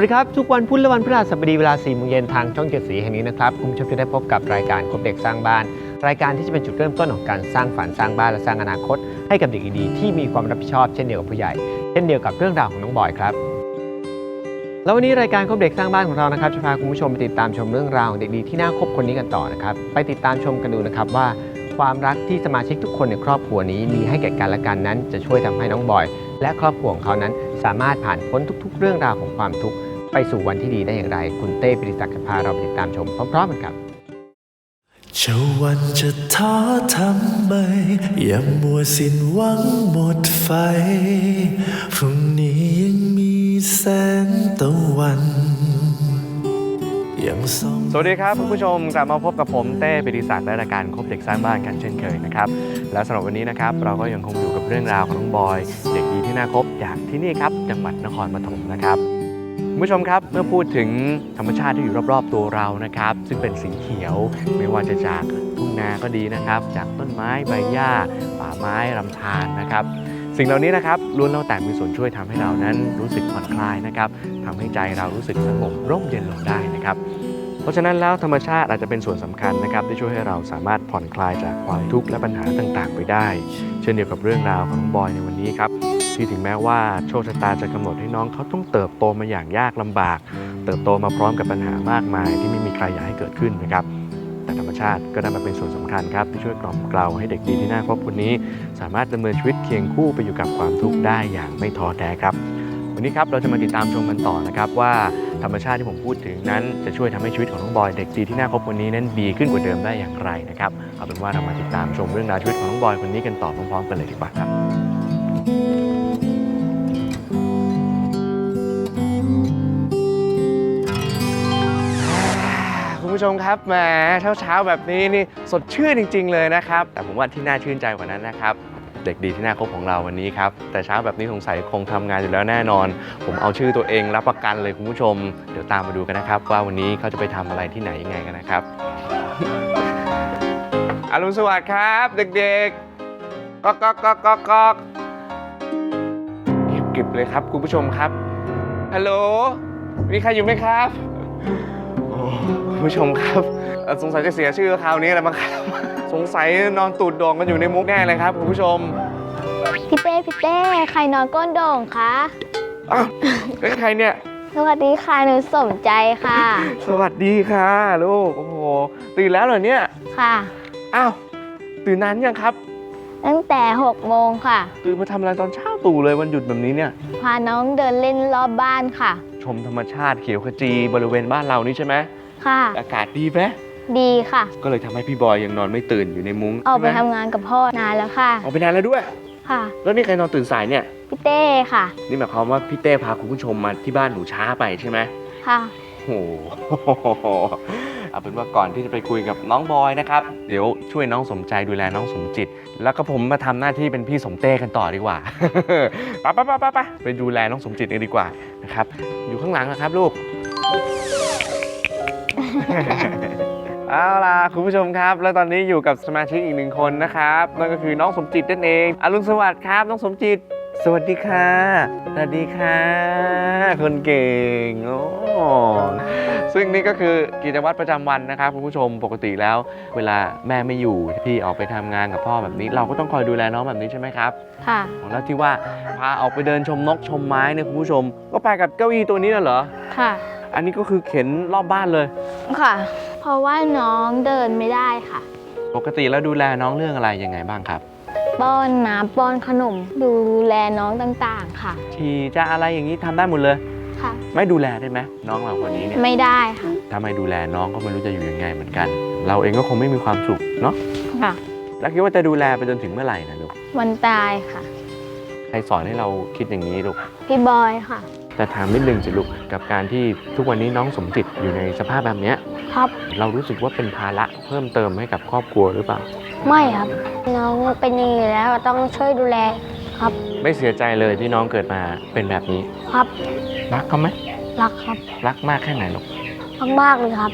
วัสดีครับ ทุกวันพุธและวันพฤหัสบดีเวลา4โมงเย็นทางช่องเจ็ดสีแห่งนี้นะครับคุณผู้ชมจะได้พบกับรายการคบเด็กสร้างบ้าน รายการที่จะเป็นจุดเริ่มต้นของการสร้างฝันสร้างบ้านและสร้างอนาคต ให้กับเด็กดีๆที่มีความรับผิดชอบเช่นเดียวกับผู้ใหญ่ เช่นเดียวกับเรื่องราวของน้องบอยครับแล้ววันนี้รายการคบเด็กสร้างบ้านของเรานะครับจะพาคุณผู้ชมไปติดตามชมเรื่องราวของเด็กดีที่น่าคบคนนี้กันต่อนะครับไปติดตามชมกันดูนะครับว่า ความรักที่สมาชิกทุกคนในครอบครัวนี้มีให้แก่กันและกันนั้น จะช่วยทำให้น้องบอย และครอบครัวของเขานั้น สามารถผ่านพ้นทุก ๆ เรื่องราวของความทุกข์ ไปสู่วันที่ดีได้อย่างไร คุณเต้ปิริศักดิ์จะพาเราไปติดตามชมพร้อมๆกันครับจะวันจะท้อทำไมอย่ามัวสิ้นหวังหมดไฟพรุ่งนี้ยังมีแสงตะวันยังส่องสวัสดีครับคุณผู้ชมกลับมาพบกับผมเต้ปิติศักดิ์และรายการคบเด็กสร้างบ้านกันเช่นเคยนะครับและสำหรับวันนี้นะครับเราก็ยังคงอยู่กับเรื่องราวของน้องบอย เด็กดีที่น่าคบจากที่นี่ครับจังหวัดนครปฐมนะครับ คุณผู้ชมครับเมื่อพูดถึงธรรมชาติที่อยู่รอบๆตัวเรานะครับ ซึ่งเป็นสีเขียวไม่ว่าจะจากทุ่งนาก็ดีนะครับ จากต้นไม้ใบหญ้า ป่าไม้ลำธารนะครับ สิ่งเหล่านี้นะครับล้วนแล้วแต่มีส่วนช่วยทำให้เรานั้นรู้สึกผ่อนคลายนะครับทำให้ใจเรารู้สึกสงบร่มเย็นลงได้นะครับ เพราะฉะนั้นแล้วธรรมชาติอาจจะเป็นส่วนสำคัญนะครับที่ช่วยให้เราสามารถผ่อนคลายจากความทุกข์และปัญหาต่างๆ ไปได้ เช่นเดียวกับเรื่องราวของน้องบอยในวันนี้ครับ ที่ถึงแม้ว่าโชคชะตาจะกำหนดให้น้องเขาต้องเติบโตมาอย่างยากลำบาก เติบโตมาพร้อมกับปัญหามากมาย ที่ไม่มีใครอยากให้เกิดขึ้นนะครับ แต่ธรรมชาติก็ได้มาเป็นส่วนสำคัญครับ ที่ช่วยกล่อมเกลาให้เด็กดีที่น่าครอบคนนี้ สามารถดำเนินชีวิตเคียงคู่ไปอยู่กับความทุกข์ได้อย่างไม่ท้อแท้ครับวันนี้ครับเราจะมาติดตามชมกันต่อนะครับว่าธรรมชาติที่ผมพูดถึงนั้น จะช่วยทำให้ชีวิตของน้องบอยเด็กดีที่น่าคบคนนี้นั้นดีขึ้นกว่าเดิมได้อย่างไรนะครับเอาเป็นว่าเรามาติดตามชมเรื่องราวชีวิตของน้องบอยคนนี้กันต่อพร้อมๆกันเลยดีกว่าครับ ผู้ชมครับแหมเช้าๆแบบนี้นี่สดชื่นจริง ๆ เลยนะครับ แต่ผมว่าที่น่าชื่นใจกว่านั้นนะครับ เด็กดีที่น่าคบของเราวันนี้ครับ แต่เช้าแบบนี้สงสัยคงทำงานอยู่แล้วแน่นอน ผมเอาชื่อตัวเองรับประกันเลยคุณผู้ชม เดี๋ยวตามมาดูกันนะครับ ว่าวันนี้เขาจะไปทำอะไรที่ไหนยังไงกันนะครับ อรุณสวัสดิ์ครับ เด็กๆก๊อกก๊อกก๊อกก๊อกก๊อกเงียบกริบเลยครับคุณผู้ชมครับฮัลโหลมีใครอยู่ไหมครับ คุณผู้ชมครับเอ่อสงสัยจะเสียชื่อคราวนี้แหละมั้งครับ สงสัยนอนตูดโด่งกันอยู่ในมุกแน่เลยครับคุณผู้ชมพี่เต้พี่เต้ใครนอนก้นโด่งคะอ้าวเป็นใครเนี่ย สวัสดีค่ะหนูสมใจค่ะ สวัสดีค่ะลูก โอ้โห ตื่นแล้วเหรอเนี่ย ค่ะ อ้าว ตื่นนานยังครับ ตั้งแต่6โมงค่ะ ตื่นมาทำอะไรตอนเช้าตู่เลยวันหยุดแบบนี้เนี่ย พาน้องเดินเล่นรอบบ้านค่ะ ชมธรรมชาติเขียวขจีบริเวณบ้านเรานี่ใช่ไหม ค่ะ อากาศดีไหมดีค่ะ ก็เลยทำให้พี่บอยยังนอนไม่ตื่นอยู่ในมุ้งออกไปใช่หมทำงานกับพ่อนานแล้วค่ะ ออกไปนานแล้วด้วย ค่ะ แล้วนี่ใครนอนตื่นสายเนี่ย พี่เต้ค่ะ นี่หมายความว่าพี่เต้พาคุณผู้ชมมาที่บ้านหนูช้าไปใช่ไหมค่ะ โอ้โห เอาเป็นว่าก่อนที่จะไปคุยกับน้องบอยนะครับ เดี๋ยวช่วยน้องสมใจดูแลน้องสมจิต แล้วก็ผมมาทำหน้าที่เป็นพี่สมเต้กันต่อดีกว่า ไปไปไปไปไปไปดูแลน้องสมจิตกันดีกว่านะครับ อยู่ข้างหลังนะครับลูก เอาล่ะคุณผู้ชมครับ แล้วตอนนี้อยู่กับสมาชิกอีกหนึ่งคนนะครับนั่นก็คือน้องสมจิตนั่นเองอรุณสวัสดิ์ครับ น้องสมจิต สวัสดีค่ะ สวัสดีค่ะ คนเก่งโอ้ซึ่งนี่ก็คือกิจวัตรประจำวันนะครับคุณผู้ชมปกติแล้ว เวลาแม่ไม่อยู่พี่ออกไปทำงานกับพ่อแบบนี้ เราก็ต้องคอยดูแลน้องแบบนี้ใช่ไหมครับ ค่ะ แล้วที่ว่าพาออกไปเดินชมนกชมไม้เนี่ยคุณผู้ชม ก็ไปกับเก้าอี้ตัวนี้น่ะเหรอ ค่ะ อันนี้ก็คือเข็นรอบบ้านเลย ค่ะ เพราะว่าน้องเดินไม่ได้ค่ะ ปกติแล้วดูแลน้องเรื่องอะไรยังไงบ้างครับ ป้อนน้ำป้อนขนม ดูแลน้องต่างๆค่ะฉี่จะอะไรอย่างนี้ทำได้หมดเลย ค่ะ ไม่ดูแลได้ไหมน้องเราคนนี้เนี่ยไม่ได้ค่ะ ถ้าไม่ดูแลน้องก็ไม่รู้จะอยู่ยังไงเหมือนกัน เราเองก็คงไม่มีความสุขเนาะค่ะ แล้วคิดว่าจะดูแลไปจนถึงเมื่อไหร่นะลูกวันตายค่ะ ใครสอนให้เราคิดอย่างนี้ลูกพี่บอยค่ะ แต่ถามนิดนึงสิลูกกับการที่ทุกวันนี้น้องสมจิตอยู่ในสภาพแบบเนี้ยครับ เรารู้สึกว่าเป็นภาระเพิ่มเติมให้กับครอบครัวหรือเปล่า ไม่ครับ น้องเป็นอย่างนี้แล้วต้องช่วยดูแลครับไม่เสียใจเลยที่น้องเกิดมาเป็นแบบนี้ ครับรักเขาไหมรักครับรักมากแค่ไหนลูกมากๆเลยครับ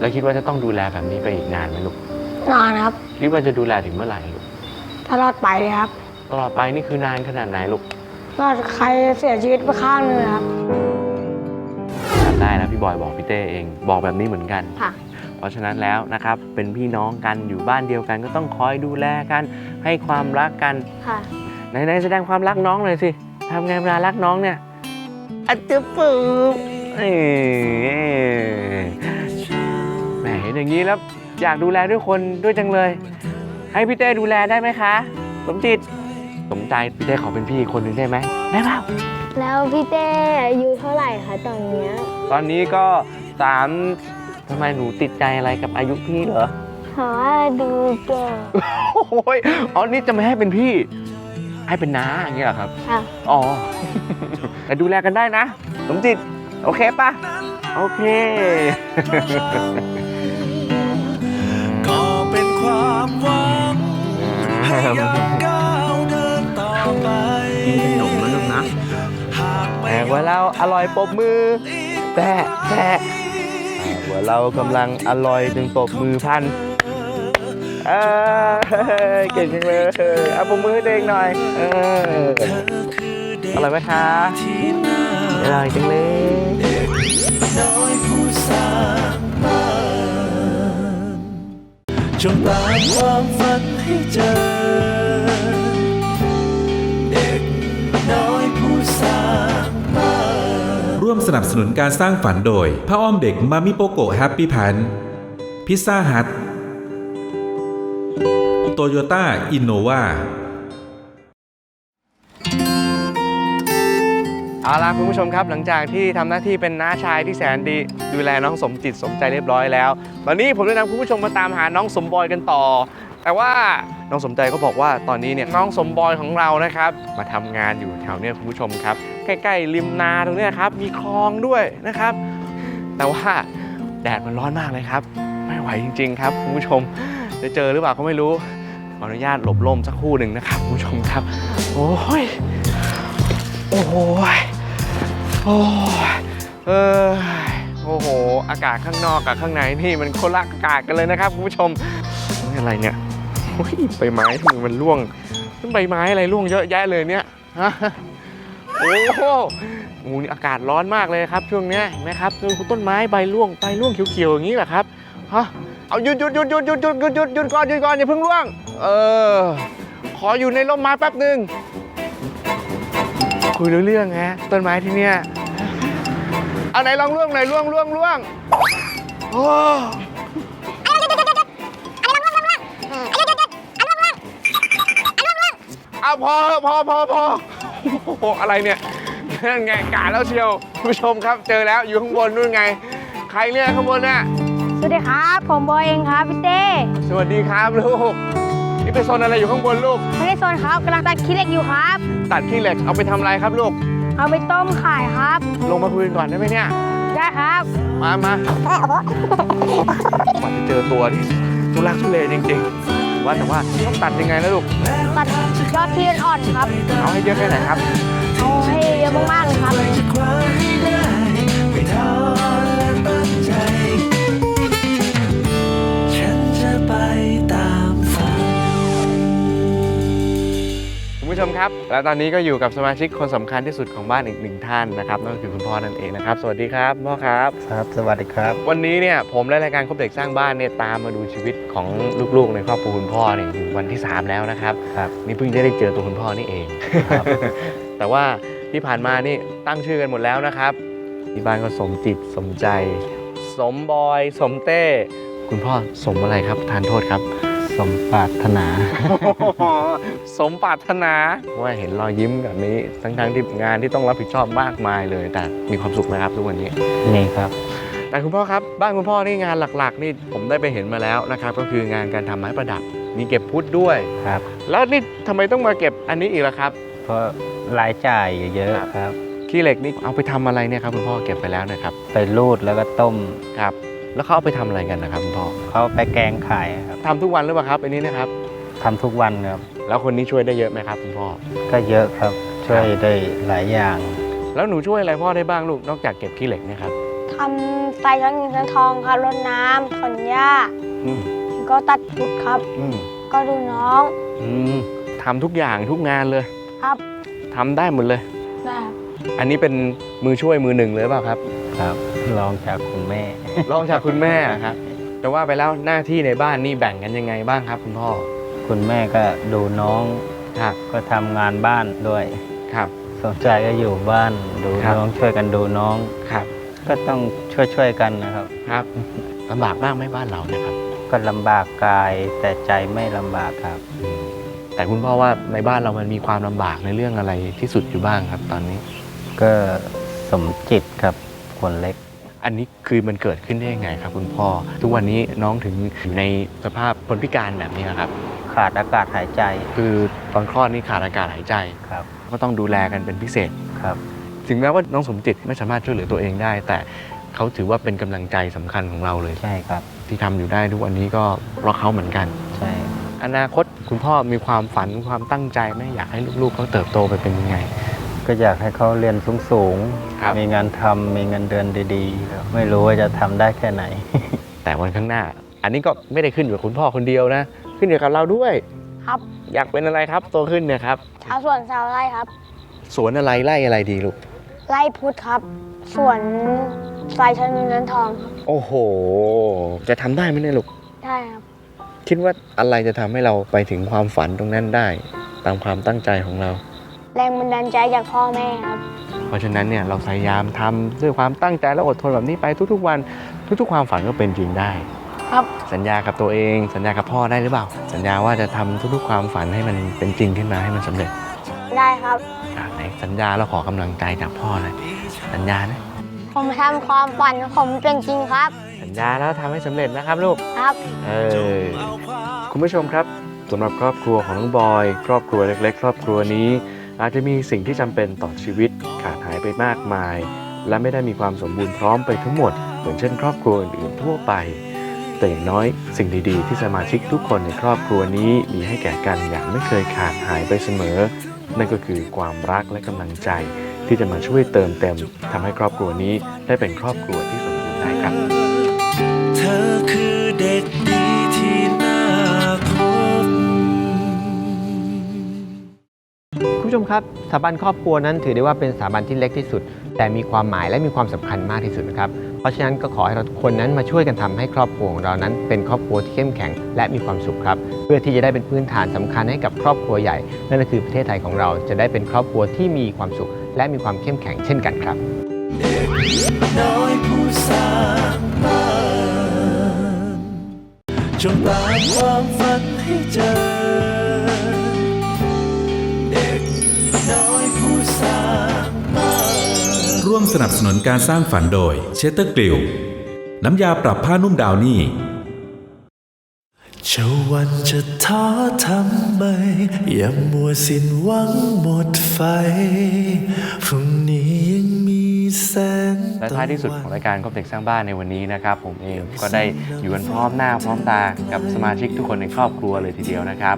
แล้วคิดว่าจะต้องดูแลแบบนี้ไปอีกนานไหมลูกนานครับ คิดว่าจะดูแลถึงเมื่อไหร่ลูกตลอดไปเลยครับตลอดไปนี่คือนานขนาดไหนลูก ตลอดใครเสียชีวิตไปข้างหนึงครับจำได้นะพี่บอยบอกพี่เต้เอง บอกแบบนี้เหมือนกัน ค่ะ เพราะฉะนั้นแล้วนะครับเป็นพี่น้องกันอยู่บ้านเดียวกัน ก็ต้องคอยดูแลกัน ให้ความรักกันค่ะ ไหนๆแสดงความรักน้องหน่อยสิทำไงเวลารักน้องเนี่ยอัจจะปูบเอ้ยแหมเห็นอย่างนี้แล้วอยากดูแลด้วยคนด้วยจังเลย ให้พี่เต้ดูแลได้ไหมคะ สมจิต สมใจพี่เต้ขอเป็นพี่อีกคนหนึ่งได้ไหมได้เปล่าแล้วพี่เต้อายุเท่าไหร่คะตอนเนี้ยตอนนี้ก็สามทำไมหนูติดใจอะไรกับอายุพี่เหรอเพราะว่าดูแก่โอ้ยอ๋อนี่จะไม่ให้เป็นพี่ ให้เป็นน้าอย่างเงี้ยเหรอครับ ค่ะ อ๋อ แต่ดูแลกันได้นะสมจิต โอเคปะโอเค ก็เป็นความหวังให้ยังก้า ว่าเราอร่อยปบมือแตะแตะหกว่าเรากำลังอร่อยจึงปบมือพันเออเก่งจังเลยเอาปรบมือให้เองหน่อยเอออร่อยไหมคะอร่อยจังเลยจงตามความฝันให้เจอ ร่วมสนับสนุนการสร้างฝันโดยผ้าอ้อมเด็กมามิโปโกแฮปปี้พันพิซซ่าฮัทโตโยต้าอินโนวาเอาล่ะคุณผู้ชมครับหลังจากที่ทำหน้าที่เป็นน้าชายที่แสนดีดูแลน้องสมจิตสมใจเรียบร้อยแล้ว ตอนนี้ผมจะนำคุณผู้ชมมาตามหาน้องสมบอยกันต่อ แต่ว่าน้องสมใจก็บอกว่าตอนนี้เนี่ยน้องสมบอยของเรานะครับ มาทำงานอยู่แถวเนี้ยคุณผู้ชมครับ ใกล้ๆริมนาตรงเนี้ยครับ มีคลองด้วยนะครับ แต่ว่าแดดมันร้อนมากเลยครับ ไม่ไหวจริง ๆ ครับคุณผู้ชม จะเจอหรือเปล่าก็ไม่รู้ขออนุญาตหลบร่มสักครู่หนึ่งนะครับคุณผู้ชมครับ โอ้ยโอ้โหโอ้ยเออโอ้โห อากาศข้างนอกกับข้างในนี่มันคนละอากาศกันเลยนะครับคุณผู้ชมนี่อะไรเนี่ยโอ้ย ใบไม้ทำไมมันร่วงต้นใบไม้อะไรร่วงเยอะแยะเลยเนี่ยฮะโอ้โหโอ้โหนี่อากาศร้อนมากเลยครับ ช่วงเนี้ยเห็นไหมครับดูต้นไม้ใบร่วงใบร่วงเขียวๆอย่างนี้แหละครับฮะเอาหยุดหยุดหยุดหยุดหยุดหยุดหยุดหยุดหยุดก่อนหยุดก่อนอย่าเพิ่งร่วง เออ ขออยู่ในร่มไม้แป๊บหนึ่งคุยรู้เรื่องฮะต้นไม้ที่เนี่ยเอาไหนลองล่วงหน่อยล่วงล่วงล่วงโอ้ เอาพอพอพอพอโอ้โหอะไรเนี่ยนั่นไงกาแล้วเชียวคุณผู้ชมครับเจอแล้วอยู่ข้างบนนู่นไง ใครเนี่ยข้างบนน่ะสวัสดีครับ ผมบอยเองครับพี่เต้สวัสดีครับลูกนี่ไปโซนอะไรอยู่ข้างบนลูกไม่ได้โซนครับกำลังตัดขี้เหล็กอยู่ครับ ตัดขี้เหล็กเอาไปทำอะไรครับลูก เอาไปต้มขายครับ ลงมาคุยกันก่อนได้ไหมเนี่ย ได้ครับ มามามันจะเจอตัวที่ทุลักทุเลจริงๆ ว่าแต่ว่าต้องตัดยังไงนะลูก ตัดยอดที่อ่อนๆครับ เอาให้เยอะแค่ไหนครับ เอาให้เยอะมากๆ คุณผู้ชมครับ และตอนนี้ก็อยู่กับสมาชิกคนสำคัญที่สุดของบ้านอีกหนึ่งท่านนะครับนั่นก็คือคุณพ่อนั่นเองนะครับ สวัสดีครับพ่อครับครับ สวัสดีครับ วันนี้เนี่ยผมและรายการครบเด็กสร้างบ้านเนี่ยตามมาดูชีวิตของลูกๆ ในครอบครัวคุณพ่อเนี่ยอยู่วันที่ 3 แล้วนะครับครับนี่เพิ่งจะได้เจอตัวคุณพ่อนี่เองครับแต่ว่าที่ผ่านมานี่ตั้งชื่อกันหมดแล้วนะครับที่บ้านก็สมจิตสมใจ สมบอย สมเต้ คุณพ่อสมอะไรครับทานโทษครับ สมปรารถนา สมปรารถนาว่าเห็นรอยยิ้มแบบนี้ ทั้งๆที่งานที่ต้องรับผิดชอบมากมายเลย แต่มีความสุขนะครับทุกวันนี้ นี่ครับ แต่คุณพ่อครับ บ้านคุณพ่อนี่งานหลักๆ นี่ผมได้ไปเห็นมาแล้วนะครับ ก็คืองานการทำไม้ประดับ มีเก็บพุทธด้วย ครับ แล้วนี่ทำไมต้องมาเก็บอันนี้อีกล่ะครับ เพราะรายจ่ายเยอะครับ ขี้เหล็กนี่เอาไปทำอะไรเนี่ยครับคุณพ่อเก็บไปแล้วนะครับ ไปรูดแล้วก็ต้มครับ แล้วเขาเอาไปทำอะไรกันนะครับคุณพ่อเขาไปแกงขายครับทำทุกวันหรือเปล่าครับอันนี้นะครับ ทำทุกวันครับ แล้วคนนี้ช่วยได้เยอะไหมครับคุณพ่อ ก็เยอะครับ ช่วยได้หลายอย่าง แล้วหนูช่วยอะไรพ่อได้บ้างลูกนอกจากเก็บขี้เหล็กเนะครับทำไตทั้งเงินทั้งทองครับรดน้ำถอนหญ้าอืมก็ตัดพุดครับ อืมก็ดูน้องอืมทำทุกอย่างทุกงานเลยครับทำได้หมดเลยได้อันนี้เป็นมือช่วยมือหนึ่งเลยเปล่าครับ ครับ ลองจากคุณแม่ ลองจากคุณแม่ครับแต่ว่าไปแล้วหน้าที่ในบ้านนี่แบ่งกันยังไงบ้างครับ คุณพ่อคุณแม่ก็ดูน้องครับก็ทำงานบ้านด้วยครับ สนใจก็อยู่บ้านดูครับ น้องช่วยกันดูน้อง ครับก็ต้องช่วยช่วยๆกันนะครับ ครับลำบากมากไหมบ้านเราเนี่ยครับ ก็ลำบากกายแต่ใจไม่ลำบากครับ แต่คุณพ่อว่าในบ้านเรามันมีความลำบากในเรื่องอะไรที่สุดอยู่บ้างครับ ตอนนี้ก็สมจิตครับคนเล็ก อันนี้คือมันเกิดขึ้นได้ยังไงครับ คุณพ่อ ทุกวันนี้น้องถึงอยู่ในสภาพคนพิการแบบนี้ครับ ขาดอากาศหายใจคือตอนคลอดนี่ขาดอากาศหายใจ ครับ ก็ต้องดูแลกันเป็นพิเศษ ครับถึงแม้ว่าน้องสมจิตไม่สามารถช่วยเหลือตัวเองได้ แต่เขาถือว่าเป็นกำลังใจสำคัญของเราเลย ใช่ครับที่ทำอยู่ได้ทุกวันนี้ก็เพราะเขาเหมือนกัน ใช่อนาคตคุณพ่อมีความฝันความตั้งใจไหมอยากให้ลูกๆเขาเติบโตไปเป็นยังไง ก็อยากให้เขาเรียนสูงครับ ๆ มีงานทำมีเงินเดือนดีๆครับไม่รู้ว่าจะทำได้แค่ไหน แต่วันข้างหน้า อันนี้ก็ไม่ได้ขึ้นอยู่กับคุณพ่อคนเดียวนะ ขึ้นอยู่กับเราด้วย ครับ อยากเป็นอะไรครับโตขึ้นเนี่ยครับชาวสวนชาวไร่ครับ สวนอะไรไร่อะไรดีลูก ไร่พุทธครับสวนไตทั้งเงินทั้งทองครับโอ้โห จะทำได้ไหมเนี่ยลูก ได้ครับ คิดว่าอะไรจะทำให้เราไปถึงความฝันตรงนั้นได้ ตามความตั้งใจของเรา แรงบันดาลใจจากพ่อแม่ครับ เพราะฉะนั้นเนี่ยเราพยายามทำด้วยความตั้งใจและอดทนแบบนี้ไปทุกๆวันทุกๆความฝันก็เป็นจริงได้ ครับ สัญญากับตัวเอง สัญญากับพ่อได้หรือเปล่า สัญญาว่าจะทำทุกๆความฝันให้มันเป็นจริงขึ้นมาให้มันสำเร็จได้ครับ อะไหนสัญญาเราขอกำลังใจจากพ่อหน่อยสัญญานะผมทำความฝันของผมเป็นจริงครับ สัญญาแล้วทำให้สำเร็จนะครับลูก ครับ เออคุณผู้ชมครับสำหรับครอบครัวของน้องบอย ครอบครัวเล็ก ๆ ครอบครัวนี้ อาจจะมีสิ่งที่จำเป็นต่อชีวิตขาดหายไปมากมาย และไม่ได้มีความสมบูรณ์พร้อมไปทั้งหมด เหมือนเช่นครอบครัวอื่นๆทั่วไป แต่อย่างน้อยสิ่งดีๆ ที่สมาชิกทุกคนในครอบครัวนี้มีให้แก่กันอย่างไม่เคยขาดหายไปเสมอ นั่นก็คือความรักและกำลังใจที่จะมาช่วยเติมเต็มทำให้ครอบครัวนี้ได้เป็นครอบครัวที่สม ผู้ชมครับสถาบันครอบครัวนั้นถือได้ว่าเป็นสถาบันที่เล็กที่สุด แต่มีความหมายและมีความสำคัญมากที่สุดนะครับเพราะฉะนั้นก็ขอให้เราคนนั้นมาช่วยกันทำให้ครอบครัวของเรานั้น เป็นครอบครัวที่เข้มแข็งและมีความสุขครับ เพื่อที่จะได้เป็นพื้นฐานสำคัญให้กับครอบครัวใหญ่ นั่นก็คือประเทศไทยของเราจะได้เป็นครอบครัวที่มีความสุข และมีความเข้มแข็งเช่นกันครับน้อยผู้สร้างบ้านจงตามความฝันให้เจอ ร่วมสนับสนุนการสร้างฝันโดยเชเตอร์กลิวน้ำยาปรับผ้านุ่มดาวนี่เจ้าวันจะท้อทำไม อย่ามัวสิ้นหวังหมดไฟพรุ่งนี้ยัง งและท้ายที่สุดของรายการครอบเด็กสร้างบ้านในวันนี้นะครับผมเองก็ได้อยู่กันพร้อมหน้าพร้อมตากับสมาชิกทุกคนในครอบครัวเลยทีเดียวนะครับ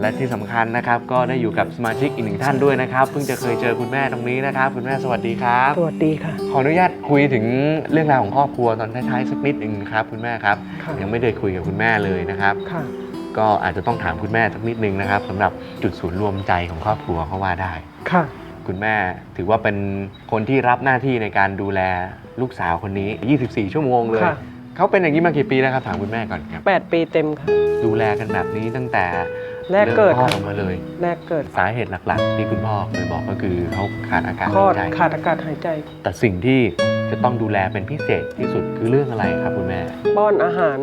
และที่สำคัญนะครับก็ได้อยู่กับสมาชิกอีกหนึ่งท่านด้วยนะครับเพิ่งจะเคยเจอคุณแม่ตรงนี้นะครับ คุณแม่สวัสดีครับสวัสดีค่ะ ขออนุญาตคุยถึงเรื่องราวของครอบครัวตอนท้ายๆสักนิดหนึ่งครับคุณแม่ครับค่ะยังไม่ได้คุยกับคุณแม่เลยนะครับค่ะก็อาจจะต้องถามคุณแม่สักนิดนึงนะครับสำหรับจุดศูนย์รวมใจของครอบครัวเขาว่าได้ค่ะ คุณแม่ ถือว่าเป็นคนที่รับหน้าที่ในการดูแลลูกสาวคนนี้ 24 ชั่วโมงเลย ค่ะ เขาเป็นอย่างนี้มากี่ปีแล้วครับ ถามคุณแม่ก่อนครับ 8 ปีเต็มค่ะ ดูแลกันแบบนี้ตั้งแต่แรกเกิดริ่มคลอดค่ะ ออกมาเลย แรกเกิดสาเหตุหลักๆ ที่คุณพ่อเคยบอกก็คือเขาขาดอากาศคลอหาดยใจขาดอากาศหายใจ แต่สิ่งที่จะต้องดูแลเป็นพิเศษที่สุดคือเรื่องอะไรครับคุณแม่ป้อนอาหาร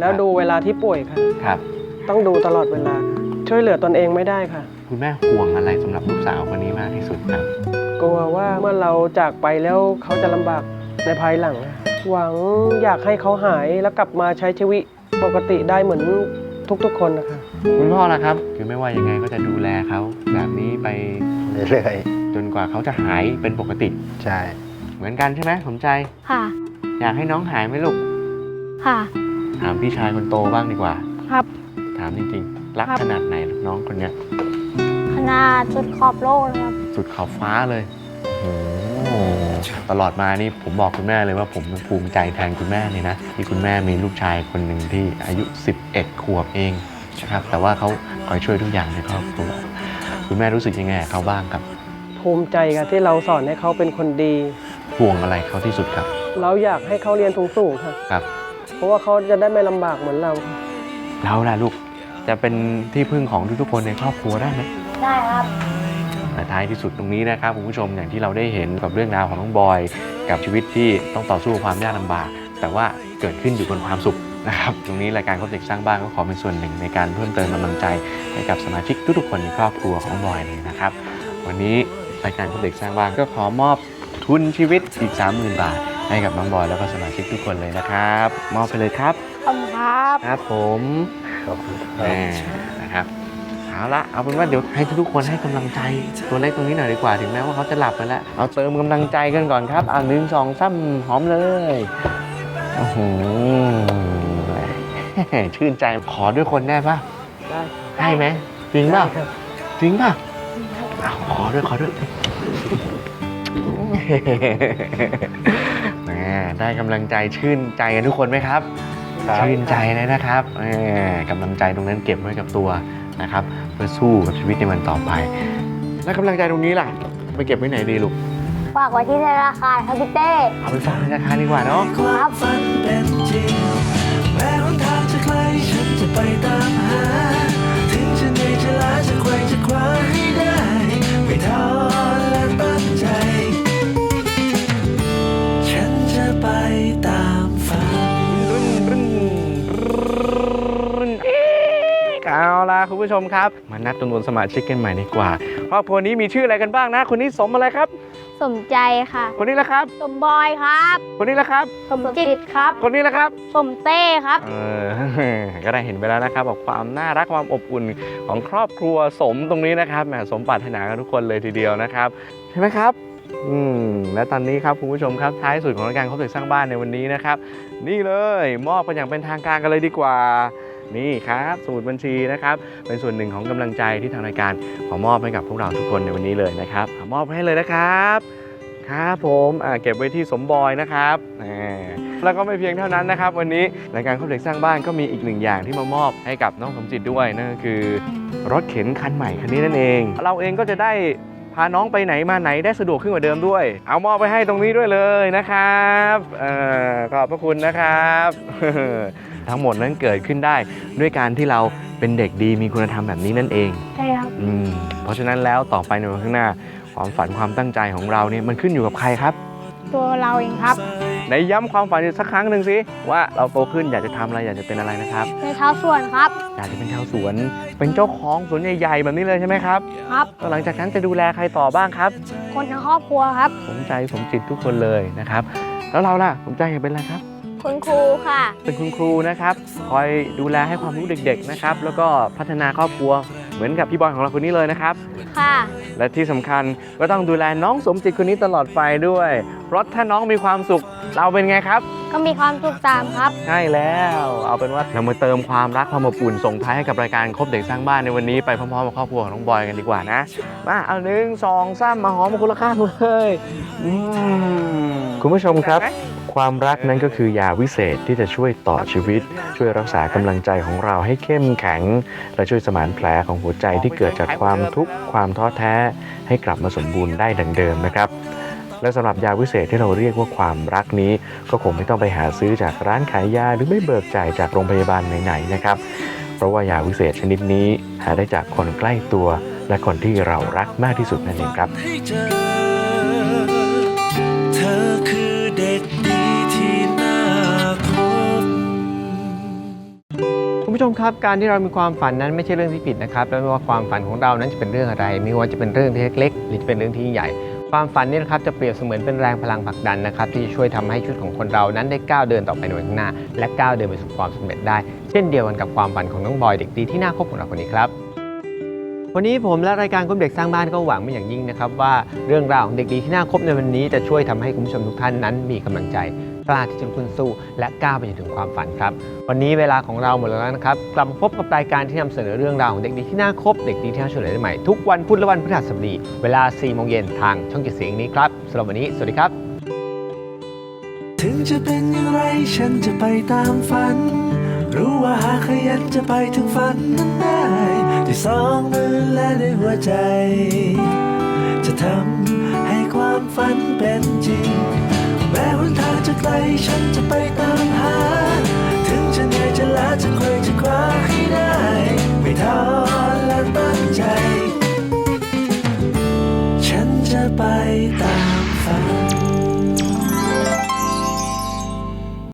แล้วดูเวลาที่ป่วยค่ะ ครับ ต้องดูตลอดเวลาค่ะช่วยเหลือตนเองไม่ได้ค่ะ คุณแม่ห่วงอะไรสำหรับลูกสาวคนนี้มากที่สุดครับ กลัวว่าเมื่อเราจากไปแล้วเขาจะลำบากในภายหลังค่ะหวังอยากให้เขาหายแล้วกลับมาใช้ชีวิตปกติได้เหมือนทุกๆคนนะคะ คุณพ่อล่ะครับ คือไม่ว่ายังไงก็จะดูแลเขาแบบนี้ไปเรื่อยจนกว่าเขาจะหายเป็นปกติ ๆใช่ เหมือนกันใช่ไหมสมใจ ค่ะ อยากให้น้องหายไหมลูก ค่ะ ถามพี่ชายคนโตบ้างดีกว่า ครับถถามจริงๆ รักครับ ขนาดไหนลูกน้องคนเนี้ย ขนาดสุดขอบโลกเลยครับ สุดขอบฟ้าเลยโอ้โหตลอดมานี่ผมบอกคุณแม่เลยว่าผมภูมิใจแทนคุณแม่เลยนะที่คุณแม่มีลูกชายคนหนึ่งที่อายุ 11 ขวบเองนะครับแต่ว่าเขาคอยช่วยทุกอย่างในครอบครัวคุณแม่รู้สึกยังไงกับเขาบ้างครับ ภูมิใจครับที่เราสอนให้เขาเป็นคนดี ห่วงอะไรเขาที่สุดครับ เราอยากให้เขาเรียนสูงๆครับครับ เพราะว่าเขาจะได้ไม่ลำบากเหมือนเราเราล่ะลูกจะเป็นที่พึ่งของทุกๆคนในครอบครัวได้ไหม ได้ครับและท้ายที่สุดตรงนี้นะครับคุณผู้ชมอย่างที่เราได้เห็นกับเรื่องราวของน้องบอย กับชีวิตที่ต้องต่อสู้กับความยากลำบาก แต่ว่าเกิดขึ้นอยู่บนความสุขนะครับตรงนี้รายการครอบเด็กสร้างบ้านก็ขอเป็นส่วนหนึ่งในการเพิ่มเติมกำลังใจให้กับสมาชิกทุกๆคนในครอบครัวของน้องบอยเลยนะครับ วันนี้รายการครอบเด็กสร้างบ้านก็ขอมอบทุนชีวิตอีก 30,000 บาท ให้กับน้องบอยแล้วก็สมาชิกทุกคนเลยนะครับ มอบไปเลยครับขอบคุณครับ ครับผมขอบคุณคแหรับมนะครับ เอาละเอาเป็นว่าเดี๋ยวให้ทุกคนให้กำลังใจตัวเล็กตรงนี้หน่อยดีกว่าถึงแม้ว่าเขาจะหลับไปแล้วเอาเติมกำลังใจกันก่อนครับอ่าหนึ่งสองซ้ำหอมเลยโอ้โหชื่นใจขอด้วยคนได้ปะได้ให้ไหมจริงป่ะจริงป่ะขอด้วยขอด้วยแหมได้กำลังใจชื่นใจกันทุกคนไหมครับ ชื่นใจเลยนะครับกำลังใจตรงนั้นเก็บไว้กับตัวนะครับ เพื่อสู้กับชีวิตในวันต่อไป แล้วกำลังใจตรงนี้ล่ะ ไปเก็บไว้ไหนดีลูกฝากไว้ที่ธนาคารครับพี่เต้เอาไปฝากธนาคารดีกว่าเนาะ ความฝันเป็นจริงแม้หนทางจะไกลฉันจะไปตาม คุณผู้ชมครับ มานับจำนวนสมาชิกกันใหม่ดีกว่าครอบครัวนี้มีชื่ออะไรกันบ้างนะ คนนี้สมอะไรครับ สมใจค่ะ คนนี้ละครับ สมบอยครับ คนนี้ละครับ สมจิตครับ คนนี้ละครับ สมเต้ครับ เออ ก็ได้เห็นไปแล้วนะครับบอกความน่ารักความอบอุ่นของครอบครัวสมตรงนี้นะครับแหมสมปรารถนากันทุกคนเลยทีเดียวนะครับ ใช่ไหมครับอืมและตอนนี้ครับคุณผู้ชมครับท้ายสุดของรายการครบตึกสร้างบ้านในวันนี้นะครับ นี่เลยมอบกันอย่างเป็นทางการกันเลยดีกว่า นี่ครับสมุดบัญชีนะครับเป็นส่วนหนึ่งของกำลังใจที่ทางรายการขอมอบให้กับพวกเราทุกคนในวันนี้เลยนะครับขอมอบให้เลยนะครับครับผมอ่าเก็บไว้ที่สมบอยนะครับอ่าแล้วก็ไม่เพียงเท่านั้นนะครับ วันนี้รายการครอบเด็กสร้างบ้านก็มีอีกหนึ่งอย่างที่มามอบให้กับน้องสมจิตด้วยนั่นก็คือ รถเข็นคันใหม่คันนี้นั่นเอง เราเองก็จะได้พาน้องไปไหนมาไหนได้สะดวกขึ้นกว่าเดิมด้วย เอามอบไปให้ตรงนี้ด้วยเลยนะครับอขอบพระคุณนะครับ ทั้งหมดนั้นเกิดขึ้นได้ ด้วยการที่เราเป็นเด็กดีมีคุณธรรมแบบนี้นั่นเองใช่ครับอืมเพราะฉะนั้นแล้วต่อไปในวันข้างหน้า ความฝันความตั้งใจของเราเนี่ยมันขึ้นอยู่กับใครครับ ตัวเราเองครับไหนย้ำความฝันอีกสักครั้งหนึ่งสิว่าเราโตขึ้นอยากจะทำอะไรอยากจะเป็นอะไรนะครับ ในเท้าส่วนครับอยากจะเป็นชาวสวน เป็นเจ้าของสวนใหญ่ๆแบบนี้เลยใช่ไหมครับครับก็หลังจากนั้นจะดูแลใครต่อบ้างครับ คนทั้งครอบครัวครับ สมใจสมจิตทุกคนเลยนะครับ แล้วเราล่ะสมใจอยากเป็นอะไรครับ คุณครูค่ะ เป็นคุณครูนะครับ คอยดูแลให้ความรู้เด็ก ๆนะครับ แล้วก็พัฒนาครอบครัวเหมือนกับพี่บอลของเราคนนี้เลยนะครับ ค่ะ และที่สำคัญก็ต้องดูแลน้องสมจิตคนนี้ตลอดไปด้วย เพราะถ้าน้องมีความสุขเราเป็นไงครับ ก็มีความสุขตามครับ ใช่แล้ว เอาเป็นว่าเรามาเติมความรักความอบอุ่นส่งท้ายให้กับรายการครบเด็กสร้างบ้านในวันนี้ไปพร้อมๆกับครอบครัวของน้องบอยกันดีกว่านะ มาเอาหนึ่งสองสามมาหอมมาคุณละข้างเลยอืมคุณผู้ชมครับ ความรักนั้นก็คือยาวิเศษที่จะช่วยต่อชีวิต ช่วยรักษากำลังใจของเราให้เข้มแข็ง และช่วยสมานแผลของหัวใจที่เกิดจากความทุกข์ความท้อแท้ ให้กลับมาสมบูรณ์ได้ดังเดิมนะครับและสำหรับยาวิเศษที่เราเรียกว่าความรักนี้ ก็คงไม่ต้องไปหาซื้อจากร้านขายยาหรือไม่เบิกจ่ายจากโรงพยาบาลไหนๆนะครับ เพราะว่ายาวิเศษชนิดนี้หาได้จากคนใกล้ตัว และคนที่เรารักมากที่สุดนั่นเองครับ ชมครับการที่เรามีความฝันนั้นไม่ใช่เรื่องที่ผิดนะครับและไม่ว่าความฝันของเรานั้นจะเป็นเรื่องอะไร ไม่ว่าจะเป็นเรื่องที่เล็กๆหรือจะเป็นเรื่องที่ใหญ่ ความฝันนี่นะครับจะเปรียบเสมือนเป็นแรงพลังผลักดันนะครับที่ช่วยทำให้ชีวิตของคนเรานั้นได้ก้าวเดินต่อไปในวันข้างหน้า และก้าวเดินไปสู่ความสำเร็จได้ เช่นเดียวกันกับความฝันของน้องบอยเด็กดีที่น่าคบของเราคนนี้ครับวันนี้ผมและรายการคบเด็กสร้างบ้านก็หวังเป็นอย่างยิ่งนะครับว่าเรื่องราวของเด็กดีที่น่าคบในวันนี้จะช่วยทำให้คุณผู้ชมทุกท่านนั้นมีกำลังใจ กล้าที่จะลุกขึ้นสู้ และก้าวไปจนถึงความฝันครับ วันนี้เวลาของเราหมดแล้วนะครับ กลับมาพบกับรายการที่นำเสนอเรื่องราวของเด็กดีที่น่าคบเด็กดีที่น่าช่วยเหลือได้ใหม่ทุกวันพุธและวันพฤหัสบดี เวลา4โมงเย็นทางช่องเจ็ดเสียงนี้ครับสำหรับวันนี้สวัสดีครับ ถึงจะเป็นอย่างไรฉันจะไปตามฝัน รู้ว่าหากขยันจะไปถึงฝันนั้นได้ด้วยสองมือและด้วยหัวใจ จะทำให้ความฝันเป็นจริง จะไกลฉันจะไปตามหา ถึงจะเหนื่อยจะล้าจะคุยจะคว้าให้ได้ ไม่ท้อและตั้งใจ ฉันจะไปตาม